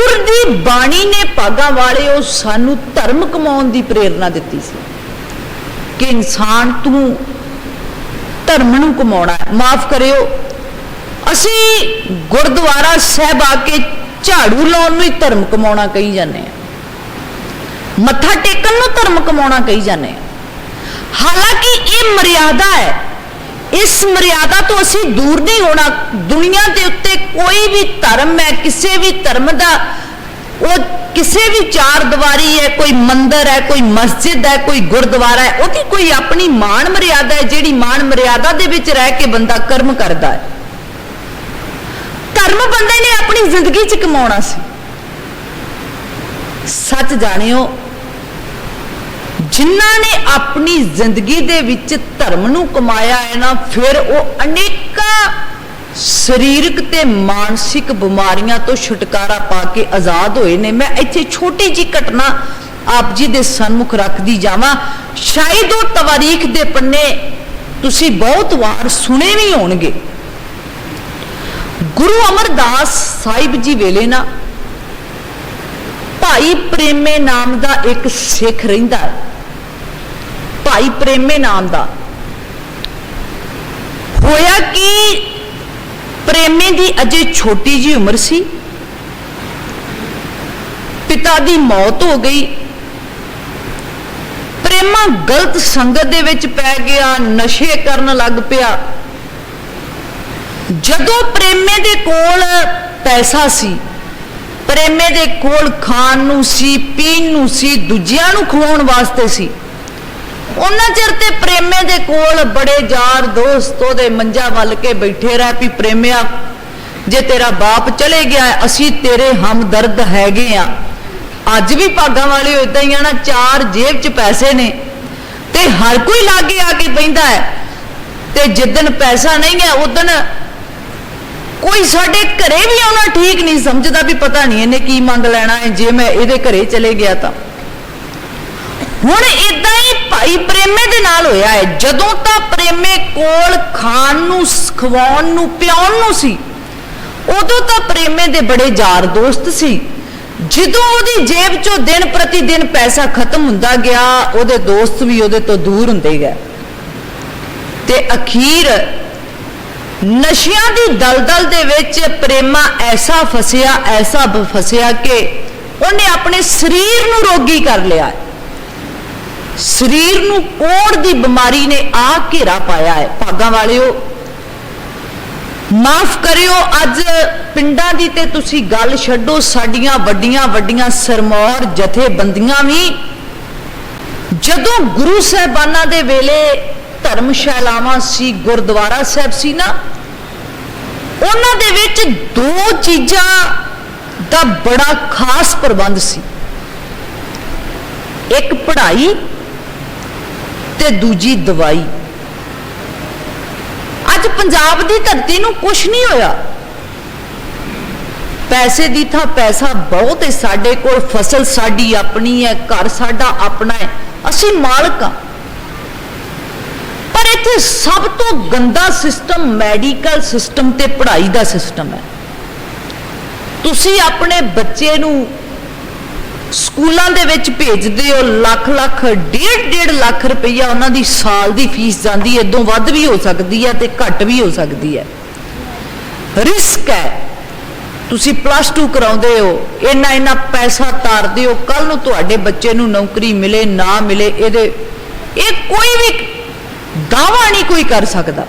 ਸਤਿਗੁਰ ਦੀ ਬਾਣੀ ਨੇ ਭਾਗਾਂ ਵਾਲਿਓ ਸਾਨੂੰ ਧਰਮ ਕਮਾਉਣ ਦੀ ਪ੍ਰੇਰਣਾ ਦਿੱਤੀ ਸੀ ਕਿ ਇਨਸਾਨ ਤੂੰ ਧਰਮ ਨੂੰ ਕਮਾਉਣਾ ਹੈ। ਮਾਫ ਕਰਿਓ। ਅਸੀਂ ਗੁਰਦੁਆਰਾ ਸਾਹਿਬ ਆ ਕੇ ਝਾੜੂ ਲਾਉਣ ਨੂੰ ਹੀ ਧਰਮ ਕਮਾਉਣਾ ਕਹੀ ਜਾਂਦੇ ਆ ਮੱਥਾ ਟੇਕਣ ਨੂੰ ਧਰਮ ਕਮਾਉਣਾ ਕਹੀ ਜਾਂਦੇ ਆ ਹਾਲਾਂਕਿ ਇਹ ਮਰਿਆਦਾ ਹੈ ਇਸ ਮਰਿਆਦਾ ਤੋਂ ਅਸੀਂ ਦੂਰ ਨਹੀਂ ਹੋਣਾ। ਦੁਨੀਆ ਦੇ ਉੱਤੇ ਕੋਈ ਵੀ ਧਰਮ ਹੈ, ਕਿਸੇ ਵੀ ਧਰਮ ਦਾ, ਉਹ ਕਿਸੇ ਵੀ ਚਾਰ ਦੀਵਾਰੀ ਹੈ, ਕੋਈ ਮੰਦਿਰ ਹੈ, ਕੋਈ ਮਸਜਿਦ ਹੈ, ਕੋਈ ਗੁਰਦੁਆਰਾ ਹੈ, ਉਹਦੀ ਕੋਈ ਆਪਣੀ ਮਾਣ ਮਰਿਆਦਾ ਹੈ, ਜਿਹੜੀ ਮਾਣ ਮਰਿਆਦਾ ਦੇ ਵਿੱਚ ਰਹਿ ਕੇ ਬੰਦਾ ਕਰਮ ਕਰਦਾ ਹੈ। ਧਰਮ ਬੰਦੇ ਨੇ ਆਪਣੀ ਜ਼ਿੰਦਗੀ 'ਚ ਕਮਾਉਣਾ ਸੀ। ਸੱਚ ਜਾਣਿਓ ਜਿਨ੍ਹਾਂ ਨੇ ਆਪਣੀ ਜ਼ਿੰਦਗੀ ਦੇ ਵਿੱਚ ਧਰਮ ਨੂੰ ਕਮਾਇਆ ਹੈ ਨਾ, ਫਿਰ ਉਹ ਅਨੇਕਾਂ ਸਰੀਰਕ ਤੇ ਮਾਨਸਿਕ ਬਿਮਾਰੀਆਂ ਤੋਂ ਛੁਟਕਾਰਾ ਪਾ ਕੇ ਆਜ਼ਾਦ ਹੋਏ ਨੇ। ਮੈਂ ਇੱਥੇ ਛੋਟੀ ਜੀ ਘਟਨਾ ਆਪ ਜੀ ਦੇ ਸਨਮੁਖ ਰੱਖਦੀ ਜਾਵਾਂ। ਸ਼ਾਇਦ ਉਹ ਤਵਾਰੀਖ ਦੇ ਪੰਨੇ ਤੁਸੀਂ ਬਹੁਤ ਵਾਰ ਸੁਣੇ ਵੀ ਹੋਣਗੇ। ਗੁਰੂ ਅਮਰਦਾਸ ਸਾਹਿਬ ਜੀ ਵੇਲੇ ਨਾ ਭਾਈ ਪ੍ਰੇਮੇ ਨਾਮ ਦਾ ਇੱਕ ਸਿੱਖ ਰਹਿੰਦਾ ਹੈ। ਭਾਈ ਪ੍ਰੇਮੇ ਨਾਮ ਦਾ। ਹੋਇਆ ਕਿ? ਪ੍ਰੇਮੇ ਦੀ ਅਜੇ ਛੋਟੀ ਜੀ ਉਮਰ ਸੀ। ਪਿਤਾ ਦੀ ਮੌਤ ਹੋ ਗਈ। ਪ੍ਰੇਮਾ ਗਲਤ ਸੰਗਤ ਦੇ ਵਿੱਚ ਪੈ ਗਿਆ, ਨਸ਼ੇ ਕਰਨ ਲੱਗ ਪਿਆ। ਜਦੋਂ ਪ੍ਰੇਮੇ ਦੇ ਕੋਲ ਪੈਸਾ ਸੀ, ਪ੍ਰੇਮੇ ਦੇ ਕੋਲ ਖਾਣ ਨੂੰ ਸੀ, ਪੀਣ ਨੂੰ ਸੀ, ਦੂਜਿਆਂ ਨੂੰ ਖਵਾਉਣ ਵਾਸਤੇ ਸੀ ਉਹਨਾਂ ਚਿਰ ਤੇ ਪ੍ਰੇਮੇ ਦੇ ਕੋਲ ਬੜੇ ਯਾਰ ਦੋਸਤ ਉਹਦੇ ਮੰਜਾ ਵੱਲ ਕੇ ਬੈਠੇ ਰਹਿ ਵੀ ਪ੍ਰੇਮਿਆ, ਜੇ ਤੇਰਾ ਬਾਪ ਚਲੇ ਗਿਆ, ਅਸੀਂ ਤੇਰੇ ਹਮਦਰਦ ਹੈਗੇ ਆ। ਅੱਜ ਵੀ ਭਾਗਾਂ ਵਾਲੇ ਇਦਾਂ ਹੀ ਆ ਨਾ, ਚਾਰ ਜੇਬ 'ਚ ਪੈਸੇ ਨੇ ਤੇ ਹਰ ਕੋਈ ਲਾਗੇ ਆ ਕੇ ਬੈਂਦਾ ਹੈ। ਤੇ ਜਿੱਦਨ ਪੈਸਾ ਨਹੀਂ ਹੈ ਉਦਨ ਕੋਈ ਸਾਡੇ ਘਰੇ ਵੀ ਆਉਣਾ ਠੀਕ ਨਹੀਂ, ਸਮਝਦਾ ਵੀ ਪਤਾ ਨਹੀਂ ਇਹਨੇ ਕੀ ਮੰਗ ਲੈਣਾ ਹੈ, ਜੇ ਮੈਂ ਇਹਦੇ ਘਰੇ ਚਲੇ ਗਿਆ ਤਾਂ। ਹੁਣ ਇਦਾਂ ਹੀ ਪ੍ਰੇਮੇ ਦੇ ਨਾਲ ਹੋਇਆ ਹੈ। ਜਦੋਂ ਤਾਂ ਪ੍ਰੇਮੇ ਕੋਲ ਖਾਣ ਨੂੰ, ਖਵਾਉਣ ਨੂੰ, ਪਿਆਉਣ ਨੂੰ ਸੀ, ਉਦੋਂ ਤਾਂ ਪ੍ਰੇਮੇ ਦੇ ਬੜੇ ਯਾਰ ਦੋਸਤ ਸੀ। ਜਦੋਂ ਉਹਦੀ ਜੇਬ ਚੋਂ ਦਿਨ ਪ੍ਰਤੀ ਦਿਨ ਪੈਸਾ ਖਤਮ ਹੁੰਦਾ ਗਿਆ, ਉਹਦੇ ਦੋਸਤ ਵੀ ਉਹਦੇ ਤੋਂ ਦੂਰ ਹੁੰਦੇ ਗਏ। ਤੇ ਅਖੀਰ ਨਸ਼ਿਆਂ ਦੀ ਦਲਦਲ ਦੇ ਵਿੱਚ ਪ੍ਰੇਮਾ ਐਸਾ ਫਸਿਆ ਐਸਾ ਫਸਿਆ ਕਿ ਉਹਨੇ ਆਪਣੇ ਸਰੀਰ ਨੂੰ ਰੋਗੀ ਕਰ ਲਿਆ। ਸਰੀਰ ਨੂੰ ਕੋੜ ਦੀ ਬਿਮਾਰੀ ਨੇ ਆ ਘੇਰਾ ਪਾਇਆ ਹੈ। ਭਾਗਾਂ ਵਾਲਿਓ, ਮਾਫ ਕਰਿਓ, ਅੱਜ ਪਿੰਡਾਂ ਦੀ ਤੇ ਤੁਸੀਂ ਗੱਲ ਛੱਡੋ, ਸਾਡੀਆਂ ਵੱਡੀਆਂ ਵੱਡੀਆਂ ਸਰਮੌਰ ਜਥੇਬੰਦੀਆਂ ਵੀ ਜਦੋਂ ਗੁਰੂ ਸਾਹਿਬਾਨਾਂ ਦੇ ਵੇਲੇ ਧਰਮਸ਼ਾਲਾਵਾਂ ਸੀ, ਗੁਰਦੁਆਰਾ ਸਾਹਿਬ ਸੀ ਨਾ, ਉਹਨਾਂ ਦੇ ਵਿੱਚ ਦੋ ਚੀਜ਼ਾਂ ਦਾ ਬੜਾ ਖਾਸ ਪ੍ਰਬੰਧ ਸੀ। ਇੱਕ ਪੜ੍ਹਾਈ ਤੇ ਦੂਜੀ ਦਵਾਈ। ਅੱਜ ਪੰਜਾਬ ਦੀ ਧਰਤੀ ਨੂੰ ਕੁਝ ਨਹੀਂ ਹੋਇਆ। ਪੈਸੇ ਦੀ ਥਾਂ ਪੈਸਾ ਬਹੁਤ ਹੈ ਸਾਡੇ ਕੋਲ ਫਸਲ ਸਾਡੀ ਆਪਣੀ ਹੈ ਘਰ ਸਾਡਾ ਆਪਣਾ ਹੈ ਅਸੀਂ ਮਾਲਕ ਹਾਂ ਪਰ ਇੱਥੇ ਸਭ ਤੋਂ ਗੰਦਾ ਸਿਸਟਮ ਮੈਡੀਕਲ ਸਿਸਟਮ ਤੇ ਪੜ੍ਹਾਈ ਦਾ ਸਿਸਟਮ ਹੈ। ਤੁਸੀਂ ਆਪਣੇ ਬੱਚੇ ਨੂੰ ਸਕੂਲਾਂ ਦੇ ਵਿੱਚ ਭੇਜਦੇ ਹੋ ਲੱਖ ਲੱਖ, ਡੇਢ ਡੇਢ ਲੱਖ ਰੁਪਈਆ ਉਹਨਾਂ ਦੀ ਸਾਲ ਦੀ ਫੀਸ ਜਾਂਦੀ ਹੈ। ਇਦੋਂ ਵੱਧ ਵੀ ਹੋ ਸਕਦੀ ਹੈ ਤੇ ਘੱਟ ਵੀ ਹੋ ਸਕਦੀ ਹੈ। ਰਿਸਕ ਹੈ। ਤੁਸੀਂ ਪਲੱਸ 2 ਕਰਾਉਂਦੇ ਹੋ। ਇੰਨਾ ਇੰਨਾ ਪੈਸਾ ਤਾਰਦੇ ਹੋ। ਕੱਲ ਨੂੰ ਤੁਹਾਡੇ ਬੱਚੇ ਨੂੰ ਨੌਕਰੀ ਮਿਲੇ, ਨਾ ਮਿਲੇ, ਇਹਦੇ ਇਹ ਕੋਈ ਵੀ ਦਾਵਾ ਨਹੀਂ ਕੋਈ ਕਰ ਸਕਦਾ।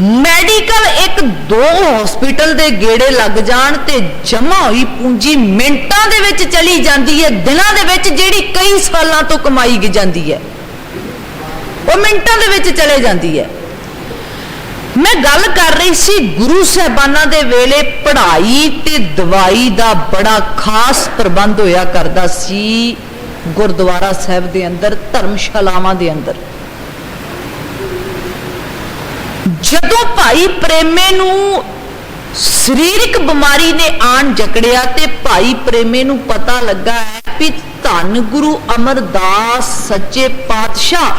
ਮੈਡੀਕਲ ਇੱਕ ਦੋ ਹਸਪੀਟਲ ਦੇ ਗੇੜੇ ਲੱਗ ਜਾਣ ਤੇ ਜਮਾ ਹੋਈ ਪੂੰਜੀ ਮਿੰਟਾਂ ਦੇ ਵਿੱਚ ਚਲੀ ਜਾਂਦੀ ਹੈ, ਦਿਨਾਂ ਦੇ ਵਿੱਚ ਜਿਹੜੀ ਕਈ ਸਾਲਾਂ ਤੋਂ ਕਮਾਈ ਗੀ ਜਾਂਦੀ ਹੈ। ਉਹ ਮਿੰਟਾਂ ਦੇ ਵਿੱਚ ਚਲੇ ਜਾਂਦੀ ਹੈ। ਮੈਂ ਗੱਲ ਕਰ ਰਹੀ ਸੀ ਗੁਰੂ ਸਾਹਿਬਾਨਾਂ ਦੇ ਵੇਲੇ ਪੜ੍ਹਾਈ ਤੇ ਦਵਾਈ ਦਾ ਬੜਾ ਖਾਸ ਪ੍ਰਬੰਧ ਹੋਇਆ ਕਰਦਾ ਸੀ ਗੁਰਦੁਆਰਾ ਸਾਹਿਬ ਦੇ ਅੰਦਰ, ਧਰਮਸ਼ਾਲਾਵਾਂ ਦੇ ਅੰਦਰ। ਜਦੋਂ ਭਾਈ ਪ੍ਰੇਮੇ ਨੂੰ ਸਰੀਰਕ ਬਿਮਾਰੀ ਨੇ ਆਣ ਜਕੜਿਆ ਤੇ ਭਾਈ ਪ੍ਰੇਮੇ ਨੂੰ ਪਤਾ ਲੱਗਾ ਹੈ ਕਿ ਧੰਨ ਗੁਰੂ ਅਮਰਦਾਸ ਸੱਚੇ ਪਾਤਸ਼ਾਹ,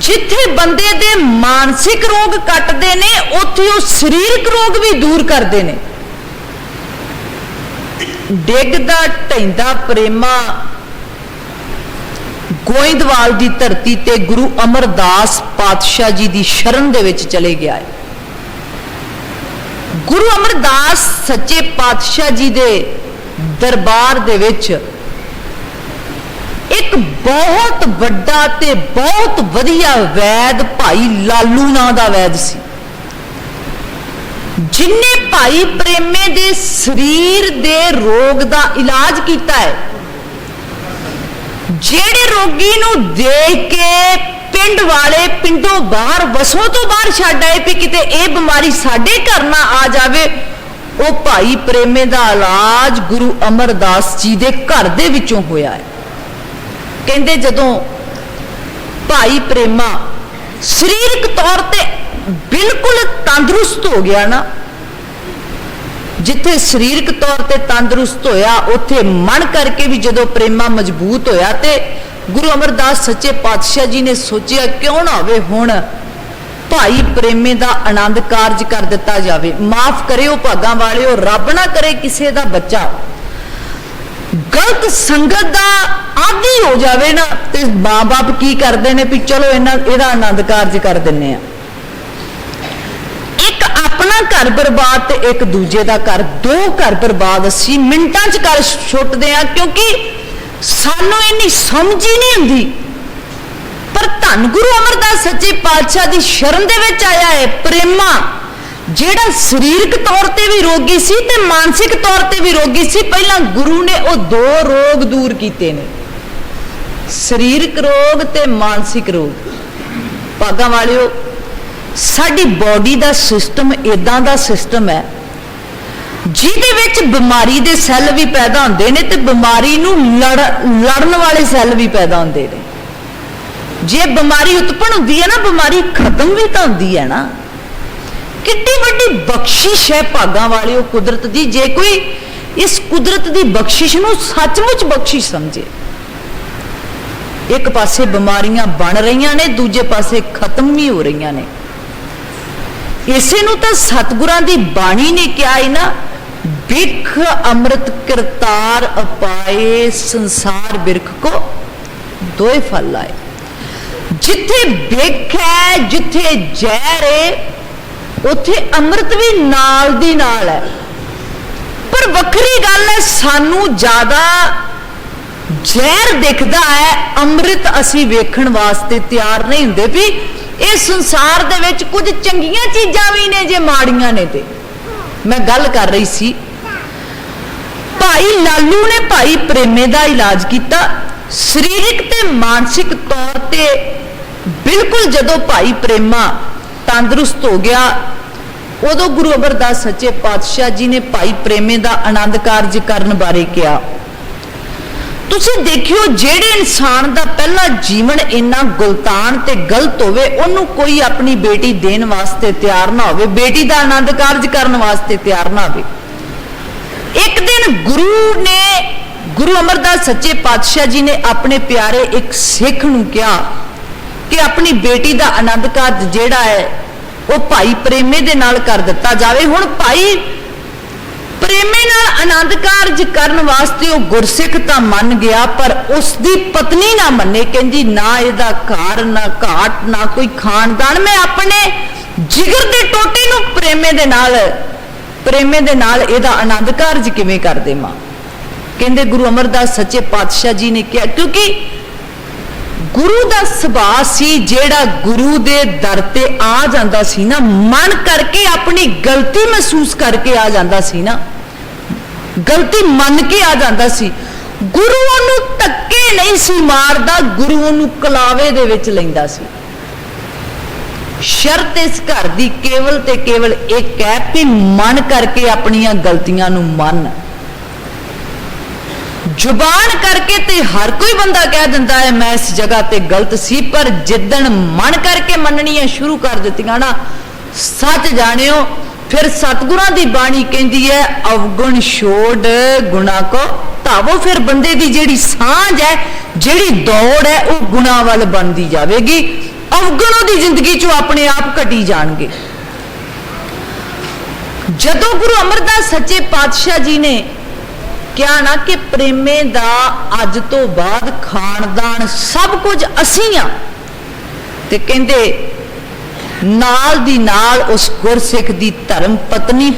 ਜਿੱਥੇ ਬੰਦੇ ਦੇ ਮਾਨਸਿਕ ਰੋਗ ਕੱਟਦੇ ਨੇ, ਉੱਥੇ ਉਹ ਸਰੀਰਕ ਰੋਗ ਵੀ ਦੂਰ ਕਰਦੇ ਨੇ। ਡਿੱਗਦਾ ਢੈਂਦਾ ਪ੍ਰੇਮਾ ਗੋਇੰਦਵਾਲ ਦੀ ਧਰਤੀ ਤੇ ਗੁਰੂ ਅਮਰਦਾਸ ਪਾਤਸ਼ਾਹ ਜੀ ਦੀ ਸ਼ਰਨ ਦੇ ਵਿੱਚ ਚਲੇ ਗਿਆ ਹੈ। ਗੁਰੂ ਅਮਰਦਾਸ ਸੱਚੇ ਪਾਤਸ਼ਾਹ ਜੀ ਦੇ ਦਰਬਾਰ ਦੇ ਵਿੱਚ ਇੱਕ ਬਹੁਤ ਵੱਡਾ ਤੇ ਬਹੁਤ ਵਧੀਆ ਵੈਦ ਭਾਈ ਲਾਲੂ ਨਾਂ ਦਾ ਵੈਦ ਸੀ। ਜਿਨੇ ਭਾਈ ਪ੍ਰੇਮੇ ਦੇ ਸਰੀਰ ਦੇ ਰੋਗ ਦਾ ਇਲਾਜ ਕੀਤਾ ਹੈ ਜਿਹੜੇ ਰੋਗੀ ਨੂੰ ਦੇਖ ਕੇ ਪਿੰਡ ਵਾਲੇ ਪਿੰਡੋਂ ਬਾਹਰ ਵਸੋਂ ਤੋਂ ਬਾਹਰ ਛੱਡ ਆਏ ਵੀ ਕਿਤੇ ਇਹ ਬਿਮਾਰੀ ਸਾਡੇ ਘਰ ਨਾ ਆ ਜਾਵੇ, ਉਹ ਭਾਈ ਪ੍ਰੇਮੇ ਦਾ ਇਲਾਜ ਗੁਰੂ ਅਮਰਦਾਸ ਜੀ ਦੇ ਘਰ ਦੇ ਵਿੱਚੋਂ ਹੋਇਆ ਹੈ। ਕਹਿੰਦੇ ਜਦੋਂ ਭਾਈ ਪ੍ਰੇਮਾ ਸਰੀਰਕ ਤੌਰ ਤੇ ਬਿਲਕੁਲ ਤੰਦਰੁਸਤ ਹੋ ਗਿਆ ਨਾ ਜਿੱਥੇ ਸਰੀਰਕ ਤੌਰ ਤੇ ਤੰਦਰੁਸਤ ਹੋਇਆ, ਉੱਥੇ ਮਨ ਕਰਕੇ ਵੀ ਜਦੋਂ ਪ੍ਰੇਮਾ ਮਜ਼ਬੂਤ ਹੋਇਆ ਤੇ ਗੁਰੂ ਅਮਰਦਾਸ ਸੱਚੇ ਪਾਤਸ਼ਾਹ ਜੀ ਨੇ ਸੋਚਿਆ ਕਿਉਂ ਨਾ ਹੋਵੇ ਹੁਣ ਭਾਈ ਪ੍ਰੇਮੇ ਦਾ ਆਨੰਦ ਕਾਰਜ ਕਰ ਦਿੱਤਾ ਜਾਵੇ। ਮਾਫ ਕਰਿਓ ਭਾਗਾਂ ਵਾਲਿਓ, ਰੱਬ ਨਾ ਕਰੇ ਕਿਸੇ ਦਾ ਬੱਚਾ। ਗਲਤ ਸੰਗਤ ਦਾ ਆਦੀ ਹੋ ਜਾਵੇ ਨਾ, ਤੇ ਮਾਪੇ ਕੀ ਕਰਦੇ ਨੇ ਵੀ ਚਲੋ ਇਹਨਾਂ, ਇਹਦਾ ਆਨੰਦ ਕਾਰਜ ਕਰ ਦਿੰਨੇ ਆ। ਆਪਣਾ ਘਰ ਬਰਬਾਦ ਤੇ ਇੱਕ ਦੂਜੇ ਦਾ ਘਰ, ਦੋ ਘਰ ਬਰਬਾਦ ਅਸੀਂ ਮਿੰਟਾਂ 'ਚ ਕਰ ਛੁੱਟਦੇ ਆ ਕਿਉਂਕਿ ਸਾਨੂੰ ਇੰਨੀ ਸਮਝ ਹੀ ਨਹੀਂ ਹੁੰਦੀ। ਪਰ ਧੰਨ ਗੁਰੂ ਅਮਰਦਾਸ ਸੱਚੇ ਪਾਤਸ਼ਾਹ ਦੀ ਸ਼ਰਨ ਦੇ ਵਿੱਚ ਆਇਆ ਹੈ ਪ੍ਰੇਮਾ, ਜਿਹੜਾ ਸਰੀਰਕ ਤੌਰ ਤੇ ਵੀ ਰੋਗੀ ਸੀ ਤੇ ਮਾਨਸਿਕ ਤੌਰ ਤੇ ਵੀ ਰੋਗੀ ਸੀ, ਪਹਿਲਾਂ ਗੁਰੂ ਨੇ ਉਹ ਦੋ ਰੋਗ ਦੂਰ ਕੀਤੇ ਨੇ। ਸਰੀਰਕ ਰੋਗ ਤੇ ਮਾਨਸਿਕ ਰੋਗ। ਭਾਗਾਂ ਵਾਲਿਓ ਸਾਡੀ ਬਾਡੀ ਦਾ ਸਿਸਟਮ ਇਦਾਂ ਦਾ ਸਿਸਟਮ ਹੈ। ਜਿਹਦੇ ਵਿੱਚ ਬਿਮਾਰੀ ਦੇ ਸੈੱਲ ਵੀ ਪੈਦਾ ਹੁੰਦੇ ਨੇ ਤੇ ਬਿਮਾਰੀ ਨੂੰ ਲੜ, ਲੜਨ ਵਾਲੇ ਸੈੱਲ ਵੀ ਪੈਦਾ ਹੁੰਦੇ ਨੇ। ਜੇ ਬਿਮਾਰੀ ਉਤਪਨ ਹੁੰਦੀ ਹੈ ਨਾ, ਬਿਮਾਰੀ ਖਤਮ ਵੀ ਤਾਂ ਹੁੰਦੀ ਹੈ ਨਾ। ਕਿੰਨੀ ਵੱਡੀ ਬਖਸ਼ਿਸ਼ ਹੈ ਭਾਗਾਂ ਵਾਲਿਓ ਕੁਦਰਤ ਦੀ। ਜੇ ਕੋਈ ਇਸ ਕੁਦਰਤ ਦੀ ਬਖਸ਼ਿਸ਼ ਨੂੰ ਸੱਚਮੁੱਚ ਬਖਸ਼ਿਸ਼ ਸਮਝੇ, ਇੱਕ ਪਾਸੇ ਬਿਮਾਰੀਆਂ ਬਣ ਰਹੀਆਂ ਨੇ, ਦੂਜੇ ਪਾਸੇ ਖਤਮ ਵੀ ਹੋ ਰਹੀਆਂ ਨੇ। ਇਸੇ ਨੂੰ ਤਾਂ ਸਤਿਗੁਰਾਂ ਦੀ ਬਾਣੀ ਨੇ ਕਿਹਾ ਹੈ ਨਾ, ਬਿਖ ਅੰਮ੍ਰਿਤ ਕਰਤਾਰ ਅਪਾਏ ਸੰਸਾਰ ਬਿਰਖ ਕੋ ਦੋਏ ਫਲ ਲਾਏ। ਜਿੱਥੇ ਬਿਖ ਹੈ, ਜਿੱਥੇ ਜ਼ਹਿਰ ਹੈ ਉੱਥੇ ਅੰਮ੍ਰਿਤ ਵੀ ਨਾਲ ਦੀ ਨਾਲ ਹੈ। ਪਰ ਵੱਖਰੀ ਗੱਲ ਹੈ, ਸਾਨੂੰ ਜ਼ਿਆਦਾ ਜ਼ਹਿਰ ਦਿਖਦਾ ਹੈ, ਅੰਮ੍ਰਿਤ ਅਸੀਂ ਵੇਖਣ ਵਾਸਤੇ ਤਿਆਰ ਨਹੀਂ ਹੁੰਦੇ ਵੀ ਇਹ ਸੰਸਾਰ ਦੇ ਵਿੱਚ ਕੁਝ ਚੰਗੀਆਂ ਚੀਜ਼ਾਂ ਵੀ ਨੇ ਜੇ ਮਾੜੀਆਂ ਨੇ ਤੇ। ਮੈਂ ਗੱਲ ਕਰ ਰਹੀ ਸੀ। ਭਾਈ ਲਾਲੂ ਨੇ ਭਾਈ ਪ੍ਰੇਮੇ ਦਾ ਇਲਾਜ ਕੀਤਾ। ਸਰੀਰਕ ਤੇ ਮਾਨਸਿਕ ਤੌਰ ਤੇ ਬਿਲਕੁਲ ਜਦੋਂ ਭਾਈ ਪ੍ਰੇਮਾ ਤੰਦਰੁਸਤ ਹੋ ਗਿਆ, ਉਦੋਂ ਗੁਰੂ ਅਮਰਦਾਸ ਸੱਚੇ ਪਾਤਸ਼ਾਹ ਜੀ ਨੇ ਭਾਈ ਪ੍ਰੇਮੇ ਦਾ ਆਨੰਦ ਕਾਰਜ ਕਰਨ ਬਾਰੇ ਕਿਹਾ। ਤੁਸੀਂ ਦੇਖਿਓ ਜਿਹੜੇ ਇਨਸਾਨ ਦਾ ਪਹਿਲਾ ਜੀਵਨ ਇੰਨਾ ਗੁਲਤਾਨ ਤੇ ਗਲਤ ਹੋਵੇ, ਉਹਨੂੰ ਕੋਈ ਆਪਣੀ ਬੇਟੀ ਦੇਣ ਵਾਸਤੇ ਤਿਆਰ ਨਾ ਹੋਵੇ, ਬੇਟੀ ਦਾ ਆਨੰਦ ਕਾਰਜ ਕਰਨ ਵਾਸਤੇ ਤਿਆਰ ਨਾ ਹੋਵੇ। ਇੱਕ ਦਿਨ ਗੁਰੂ ਨੇ, ਗੁਰੂ ਅਮਰਦਾਸ ਸੱਚੇ ਪਾਤਸ਼ਾਹ ਜੀ ਨੇ ਆਪਣੇ ਪਿਆਰੇ ਇੱਕ ਸਿੱਖ ਨੂੰ ਕਿਹਾ ਕਿ ਆਪਣੀ ਬੇਟੀ ਦਾ ਆਨੰਦ ਕਾਰਜ ਜਿਹੜਾ ਹੈ, ਉਹ ਭਾਈ ਪ੍ਰੇਮੇ ਦੇ ਨਾਲ ਕਰ ਦਿੱਤਾ ਜਾਵੇ। ਹੁਣ ਭਾਈ ਪ੍ਰੇਮੇ ਨਾਲ ਆਨੰਦ ਕਾਰਜ ਕਰਨ ਵਾਸਤੇ ਉਹ ਗੁਰਸਿੱਖ ਤਾਂ ਮੰਨ ਗਿਆ, ਪਰ ਉਸ ਦੀ ਪਤਨੀ ਨਾ ਮੰਨੇ, ਕਹਿੰਦੀ, ਨਾ ਇਹਦਾ ਘਰ, ਨਾ ਘਾਟ, ਨਾ ਕੋਈ ਖਾਨਦਾਨ। ਮੈਂ ਆਪਣੇ ਜਿਗਰ ਦੇ ਟੋਟੇ ਨੂੰ ਪ੍ਰੇਮੇ ਦੇ ਨਾਲ, ਪ੍ਰੇਮੇ ਦੇ ਨਾਲ ਇਹਦਾ ਆਨੰਦ ਕਾਰਜ ਕਿਵੇਂ ਕਰ ਦੇਵਾਂ? ਕਹਿੰਦੇ, ਗੁਰੂ ਅਮਰਦਾਸ ਸੱਚੇ ਪਾਤਸ਼ਾਹ ਜੀ ਨੇ ਕਿਹਾ, ਕਿਉਂਕਿ ਗੁਰੂ ਦਾ ਸੁਭਾਅ ਸੀ ਜਿਹੜਾ ਗੁਰੂ ਦੇ ਦਰ ਤੇ ਆ ਜਾਂਦਾ ਸੀ ਨਾ, ਮਨ ਕਰਕੇ ਆਪਣੀ ਗਲਤੀ ਮਹਿਸੂਸ ਕਰਕੇ ਆ ਜਾਂਦਾ ਸੀ ਨਾ। ਗਲਤੀ ਮੰਨ ਕੇ ਆ ਜਾਂਦਾ ਸੀ। ਗੁਰੂ ਉਹਨੂੰ ਧੱਕੇ ਨਹੀਂ ਸੀ ਮਾਰਦਾ ਗੁਰੂ ਉਹਨੂੰ ਕਲਾਵੇ ਦੇ ਵਿੱਚ ਲੈਂਦਾ ਸੀ। ਸ਼ਰਤ ਇਸ ਘਰ ਦੀ ਕੇਵਲ ਤੇ ਕੇਵਲ ਇੱਕ ਹੈ ਕਿ ਮਨ ਕਰਕੇ ਆਪਣੀਆਂ ਗਲਤੀਆਂ ਨੂੰ ਮੰਨ। ਜ਼ੁਬਾਨ ਕਰਕੇ ਤੇ ਹਰ ਕੋਈ ਬੰਦਾ ਕਹਿ ਦਿੰਦਾ ਹੈ, ਮੈਂ ਇਸ ਜਗ੍ਹਾ ਤੇ ਗਲਤ ਸੀ, ਪਰ ਜਿੱਦਣ ਮਨ ਕਰਕੇ ਮੰਨਣੀਆਂ ਸ਼ੁਰੂ ਕਰ ਦਿੱਤੀਆਂ ਨਾ, ਸੱਚ ਜਾਣਿਓ ਫਿਰ ਸਤਿਗੁਰਾਂ ਦੀ ਬਾਣੀ ਕਹਿੰਦੀ ਹੈ, ਅਵਗੁਣ ਛੋੜ ਗੁਨਾ ਕੋ ਧਾਵੋ। ਫਿਰ ਬੰਦੇ ਦੀ ਜਿਹੜੀ ਸਾਂਝ ਹੈ, ਜਿਹੜੀ ਦੌੜ ਹੈ, ਉਹ ਗੁਨਾ ਵੱਲ ਬਣਦੀ ਜਾਵੇਗੀ। ਅਵਗੁਣ ਦੀ ਜ਼ਿੰਦਗੀ ਚੋਂ ਆਪਣੇ ਆਪ ਘਟੀ ਜਾਣਗੇ। ਜਦੋਂ ਗੁਰੂ ਅਮਰਦਾਸ ਸੱਚੇ ਪਾਤਸ਼ਾਹ ਜੀ ਨੇ ਕਿਹਾ ਨਾ ਕਿ ਪ੍ਰੇਮੇ ਦਾ ਅੱਜ ਤੋਂ ਬਾਅਦ ਖਾਨਦਾਨ ਸਭ ਕੁਝ ਅਸੀਂ ਆ, ਤੇ ਕਹਿੰਦੇ ਨਾਲ ਦੀ ਨਾਲ ਉਸ ਗੁਰਸਿੱਖ ਦੀ ਧਰਮ ਪਤਨੀ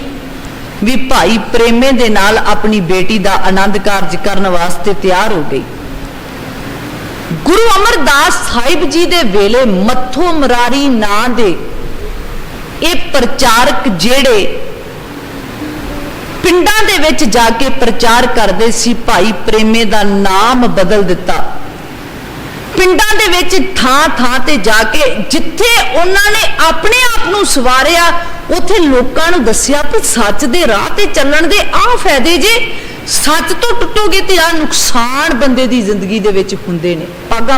ਵੀ ਭਾਈ ਪ੍ਰੇਮੇ ਦੇ ਨਾਲ ਆਪਣੀ ਬੇਟੀ ਦਾ ਆਨੰਦ ਕਾਰਜ ਕਰਨ ਵਾਸਤੇ ਤਿਆਰ ਹੋ ਗਈ। ਗੁਰੂ ਅਮਰਦਾਸ ਸਾਹਿਬ ਜੀ ਦੇ ਵੇਲੇ ਮੱਥੋ ਮਰਾਰੀ ਨਾਂ ਦੇ ਇਹ ਪ੍ਰਚਾਰਕ ਜਿਹੜੇ ਪਿੰਡਾਂ ਦੇ ਵਿੱਚ ਜਾ ਕੇ ਪ੍ਰਚਾਰ ਕਰਦੇ ਸੀ, ਭਾਈ ਪ੍ਰੇਮੇ ਦਾ ਨਾਮ ਬਦਲ ਦਿੱਤਾ। ਪਿੰਡਾਂ ਦੇ ਵਿੱਚ ਥਾਂ ਥਾਂ ਤੇ ਜਾ ਕੇ ਜਿੱਥੇ ਉਹਨਾਂ ਨੇ ਆਪਣੇ ਆਪ ਨੂੰ ਸਵਾਰਿਆ, ਉੱਥੇ ਲੋਕਾਂ ਨੂੰ ਦੱਸਿਆ ਕਿ ਸੱਚ ਦੇ ਰਾਹ ਤੇ ਚੱਲਣ ਦੇ ਆਹ ਫਾਇਦੇ ਜੇ ਸੱਚ ਤੋਂ ਟੁੱਟੋਗੇ ਤੇ ਆ ਨੁਕਸਾਨ ਬੰਦੇ ਦੀ ਜ਼ਿੰਦਗੀ ਦੇ ਵਿੱਚ ਹੁੰਦੇ ਨੇ। ਪਾਗਾ